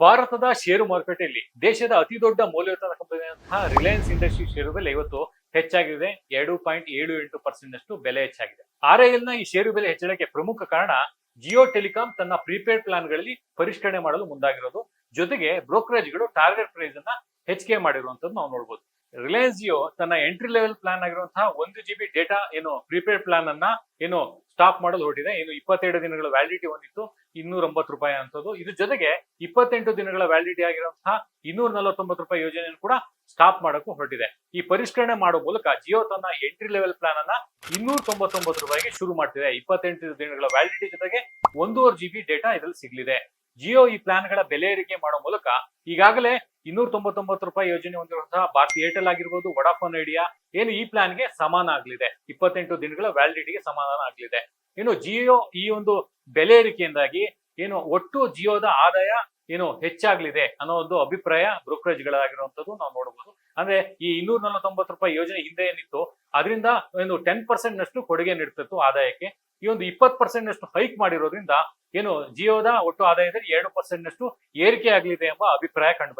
ಭಾರತದ ಷೇರು ಮಾರುಕಟ್ಟೆಯಲ್ಲಿ ದೇಶದ ಅತಿ ದೊಡ್ಡ ಕಂಪನಿ ಕಂಪನಿಯಾದಂತಹ ರಿಲಯನ್ಸ್ ಇಂಡಸ್ಟ್ರಿ ಷೇರು ಬೆಲೆ ಇವತ್ತು ಹೆಚ್ಚಾಗಿದೆ. ಎರಡು ಪಾಯಿಂಟ್ ಏಳು ಎಂಟು ಪರ್ಸೆಂಟ್ ನಷ್ಟು ಬೆಲೆ ಹೆಚ್ಚಾಗಿದೆ. ಆರ್ನ ಈ ಷೇರು ಬೆಲೆ ಹೆಚ್ಚಳಕ್ಕೆ ಪ್ರಮುಖ ಕಾರಣ ಜಿಯೋ ಟೆಲಿಕಾಂ ತನ್ನ ಪ್ರೀಪೇಡ್ ಪ್ಲಾನ್ಗಳಲ್ಲಿ ಪರಿಷ್ಕರಣೆ ಮಾಡಲು ಮುಂದಾಗಿರೋದು. ಜೊತೆಗೆ ಬ್ರೋಕರೇಜ್ಗಳು ಟಾರ್ಗೆಟ್ ಪ್ರೈಸ್ ಅನ್ನ ಹೆಚ್ಚಿಗೆ ಮಾಡಿರುವಂತದ್ದು ನಾವು ನೋಡಬಹುದು ರಿಲಯನ್ಸ್ ಜಿಯೋ ತನ್ನ ಎಂಟ್ರಿ ಲೆವೆಲ್ ಪ್ಲಾನ್ ಆಗಿರುವಂತಹ ಒಂದು ಜಿ ಬಿ ಡೇಟಾ ಏನು ಪ್ರಿಪೇಡ್ ಪ್ಲಾನ್ ಅನ್ನ ಏನು ಸ್ಟಾಪ್ ಮಾಡಲು ಹೊರಟಿದೆ. ಏನು ಇಪ್ಪತ್ತೆರಡು ದಿನಗಳ ವ್ಯಾಲಿಡಿಟಿ ಹೊಂದಿತ್ತು ಇನ್ನೂರ ಒಂಬತ್ತು ರೂಪಾಯಿ ಅಂತದ್ದು ಇದ್ರ ಜೊತೆಗೆ ಇಪ್ಪತ್ತೆಂಟು ದಿನಗಳ ವ್ಯಾಲಿಡಿಟಿ ಆಗಿರುವಂತಹ ಇನ್ನೂರ ನಲವತ್ತೊಂಬತ್ತು ರೂಪಾಯಿ ಯೋಜನೆಯನ್ನು ಕೂಡ ಸ್ಟಾಪ್ ಮಾಡಕ್ಕೂ ಹೊರಟಿದೆ. ಈ ಪರಿಷ್ಕರಣೆ ಮಾಡುವ ಮೂಲಕ ಜಿಯೋ ತನ್ನ ಎಂಟ್ರಿ ಲೆವೆಲ್ ಪ್ಲಾನ್ ಅನ್ನ ಇನ್ನೂರ ತೊಂಬತ್ತೊಂಬತ್ತು ರೂಪಾಯಿಗೆ ಶುರು ಮಾಡ್ತಿದೆ. ಇಪ್ಪತ್ತೆಂಟು ದಿನಗಳ ವ್ಯಾಲಿಡಿಟಿ ಜೊತೆಗೆ ಒಂದೂವರೆ ಜಿ ಬಿ ಡೇಟಾ ಇದರಲ್ಲಿ ಸಿಗಲಿದೆ. ಜಿಯೋ ಈ ಪ್ಲಾನ್ಗಳ ಬೆಲೆ ಏರಿಕೆ ಮಾಡುವ ಮೂಲಕ ಈಗಾಗಲೇ ಇನ್ನೂರ ತೊಂಬತ್ತೊಂಬತ್ತು ರೂಪಾಯಿ ಯೋಜನೆ ಹೊಂದಿರುವಂತಹ ಭಾರತೀಯ ಏರ್ಟೆಲ್ ಆಗಿರ್ಬೋದು ವಡಾಫೋನ್ ಐಡಿಯಾ ಏನು ಈ ಪ್ಲಾನ್ಗೆ ಸಮಾನ ಆಗಲಿದೆ. ಇಪ್ಪತ್ತೆಂಟು ದಿನಗಳ ವ್ಯಾಲಿಡಿಟಿಗೆ ಸಮಾನ ಆಗಲಿದೆ. ಇನ್ನು ಜಿಯೋ ಈ ಒಂದು ಬೆಲೆ ಏರಿಕೆಯಿಂದಾಗಿ ಏನು ಒಟ್ಟು ಜಿಯೋದ ಆದಾಯ ಏನು ಹೆಚ್ಚಾಗಲಿದೆ ಅನ್ನೋ ಒಂದು ಅಭಿಪ್ರಾಯ ಬ್ರೋಕರೇಜ್ಗಳಾಗಿರುವಂತದ್ದು ನಾವು ನೋಡಬಹುದು. ಅಂದ್ರೆ ಈ ಇನ್ನೂರ ನಲವತ್ತೊಂಬತ್ತು ರೂಪಾಯಿ ಯೋಜನೆ ಹಿಂದೆ ಏನಿತ್ತು, ಅದರಿಂದ ಒಂದು ಟೆನ್ ಪರ್ಸೆಂಟ್ ನಷ್ಟು ಕೊಡುಗೆ ನೀಡ್ತಿತ್ತು ಆದಾಯಕ್ಕೆ. ಈ ಒಂದು ಇಪ್ಪತ್ತು ಪರ್ಸೆಂಟ್ ನಷ್ಟು ಹೈಕ್ ಮಾಡಿರೋದ್ರಿಂದ ಏನು ಜಿಯೋದ ಒಟ್ಟು ಆದಾಯದಲ್ಲಿ ಎರಡು ಪರ್ಸೆಂಟ್ ನಷ್ಟು ಏರಿಕೆ ಆಗಲಿದೆ ಎಂಬ ಅಭಿಪ್ರಾಯ ಕಂಡು